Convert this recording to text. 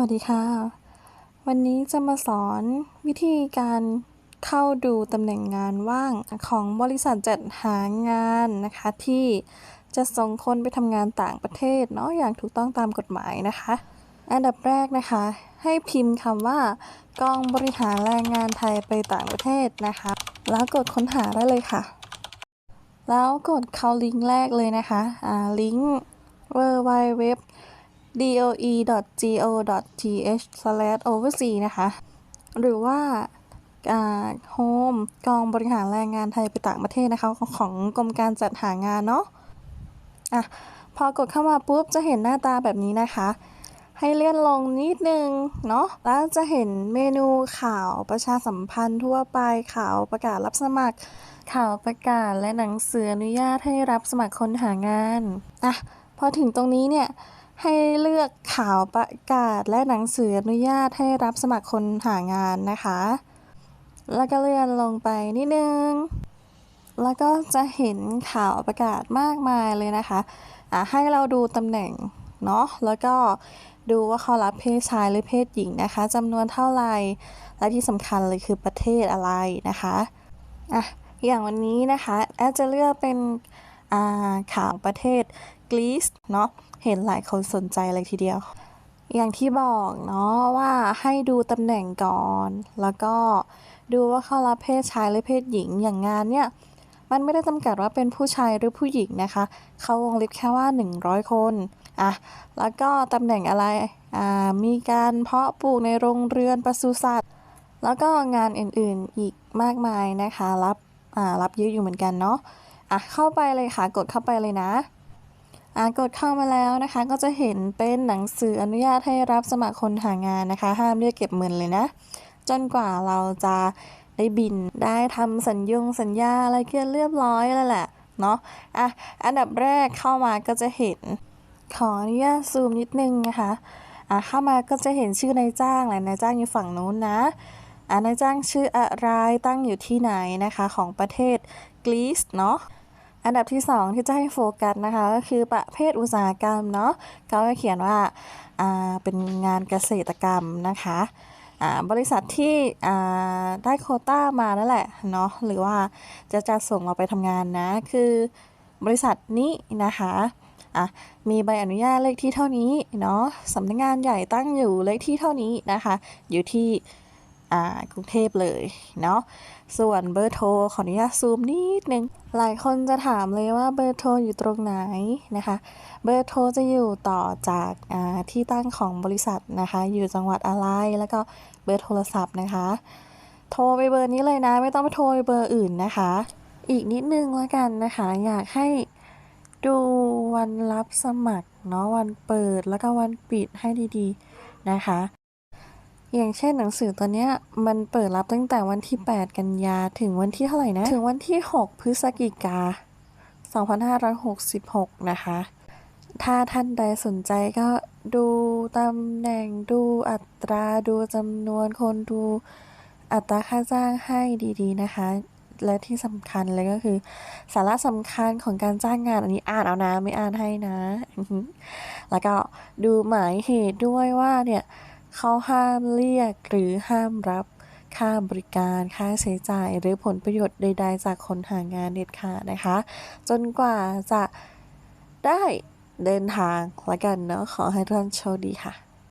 วัสดีค่ะ วันนี้จะมาสอนวิธีการเข้าดูตำแหน่งงานว่างของบริษัทจัดหางานนะคะ ที่จะส่งคนไปทำงานต่างประเทศเนาะอย่างถูกต้องตามกฎหมายนะคะ อันดับแรกนะคะ ให้พิมพ์คำว่ากองบริหารแรงงานไทยไปต่างประเทศนะคะ แล้วกดค้นหาได้เลยค่ะ แล้วกดเข้าลิงก์แรกเลยนะคะอ่าลิงก์ www doe.go.th/oversea นะคะ หรือว่าโฮมกองบริหารแรงงานไทยไปต่างประเทศนะคะ ของกรมการจัดหางานเนาะอะพอกดเข้ามาปุ๊บจะเห็นหน้าตาแบบนี้นะคะ ให้เลื่อนลงนิดนึงเนาะแล้วจะเห็นเมนูข่าวประชาสัมพันธ์ทั่วไปข่าวประกาศรับสมัคร ข่าวประกาศและหนังสืออนุญาตให้รับสมัครคนหางานอะพอถึงตรงนี้เนี่ย ให้เลือกข่าวประกาศและหนังสืออนุญาตให้รับสมัครคนหางานนะคะ แล้วก็เลื่อนลงไปนิดนึง แล้วก็จะเห็นข่าวประกาศมากมายเลยนะคะอะให้เราดูตำแหน่งเนาะ แล้วก็ดูว่าเขารับเพศชายหรือเพศหญิงนะคะจำนวนเท่าไหร่ และที่สำคัญเลยคือประเทศอะไรนะคะอะอย่างวันนี้นะคะแอดจะเลือกเป็นอ่าข่าวประเทศ กรีซเนาะเห็นหลายคนสนใจเลยทีเดียว อย่างที่บอกเนาะว่าให้ดูตำแหน่งก่อน แล้วก็ดูว่าเขารับเพศชายหรือเพศหญิงอย่างงานเนี่ยมันไม่ได้จำกัดว่าเป็นผู้ชายหรือผู้หญิงนะคะ เขาวงเล็บแค่ว่า 100 คน อะ แล้วก็ตำแหน่งอะไร อ่า มีการเพาะปลูกในโรงเรือนปศุสัตว์ แล้วก็งานอื่นๆอีกมากมายนะคะ รับ อ่า รับเยอะอยู่เหมือนกันเนาะ อะ เข้าไปเลยค่ะ กดเข้าไปเลยนะ กดเข้ามาแล้วนะคะก็จะเห็นเป็นหนังสืออนุญาตให้รับสมัครคนหางานนะคะ ห้ามเรียกเก็บเงินเลยนะ จนกว่าเราจะได้บินได้ทำสัญญงสัญญาอะไรเกี่ยเรียบร้อยแล้วแหละเนาะอะอันดับแรกเข้ามาก็จะเห็น ขออนุญาตซูมนิดนึงนะคะอะเข้ามาก็จะเห็นชื่อนายจ้างแหละนายจ้างอยู่ฝั่งนู้นนะอ่านายจ้างชื่ออะไรตั้งอยู่ที่ไหนนะคะของประเทศกรีซเนาะ อันดับที่ 2 ที่จะให้โฟกัสนะคะก็คือประเภทอุตสาหกรรมเนาะเขาจะเขียนว่าาเป็นงานเกษตรกรรมนะคะบริษัทที่ได้โคต้ามานั่นแหละเนาะหรือว่าจะจะส่งเราไปทำงานนะคือบริษัทนี้นะคะะมีใบอนุญาตเลขที่เท่านี้เนาะสำนักงานใหญ่ตั้งอยู่เลขที่เท่านี้นะคะ อยู่ที่ กรุงเทพเลยเนาะส่วนเบอร์โทรขออนุญาตซูมนิดนึง หลายคนจะถามเลยว่าเบอร์โทรอยู่ตรงไหนนะคะ เบอร์โทรจะอยู่ต่อจากาที่ตั้งของบริษัทนะคะ อยู่จังหวัดอะไรแล้วก็เบอร์โทรศัพท์นะคะ โทรไปเบอร์นี้เลยนะ ไม่ต้องไปโทรไปเบอร์อื่นนะคะ อีกนิดนึงแล้วกันนะคะ อยากให้ดูวันรับสมัครเนาะวันเปิดแล้วก็วันปิดให้ดีๆนะคะ อย่างเช่นหนังสือตัวเนี้ยมันเปิดรับตั้งแต่วันที่ 8 กันยาถึงวันที่เท่าไหร่นะ ถึงวันที่ 6 พฤศจิกา 2566 นะคะ ถ้าท่านใดสนใจก็ดูตำแหน่งดูอัตราดูจำนวนคนดูอัตราค่าจ้างให้ดีๆนะคะ และที่สำคัญเลยก็คือ สาระสำคัญของการจ้างงานอันนี้อ่านเอานะไม่อ่านให้นะ แล้วก็ดูหมายเหตุด้วยว่าเนี่ย เขาห้ามเรียกหรือห้ามรับค่าบริการค่าใช้จ่าย หรือผลประโยชน์ใดๆจากคนหางานเด็ดขาดนะคะ จนกว่าจะได้เดินทางละกันเนาะขอให้ทุกท่านโชคดีค่ะ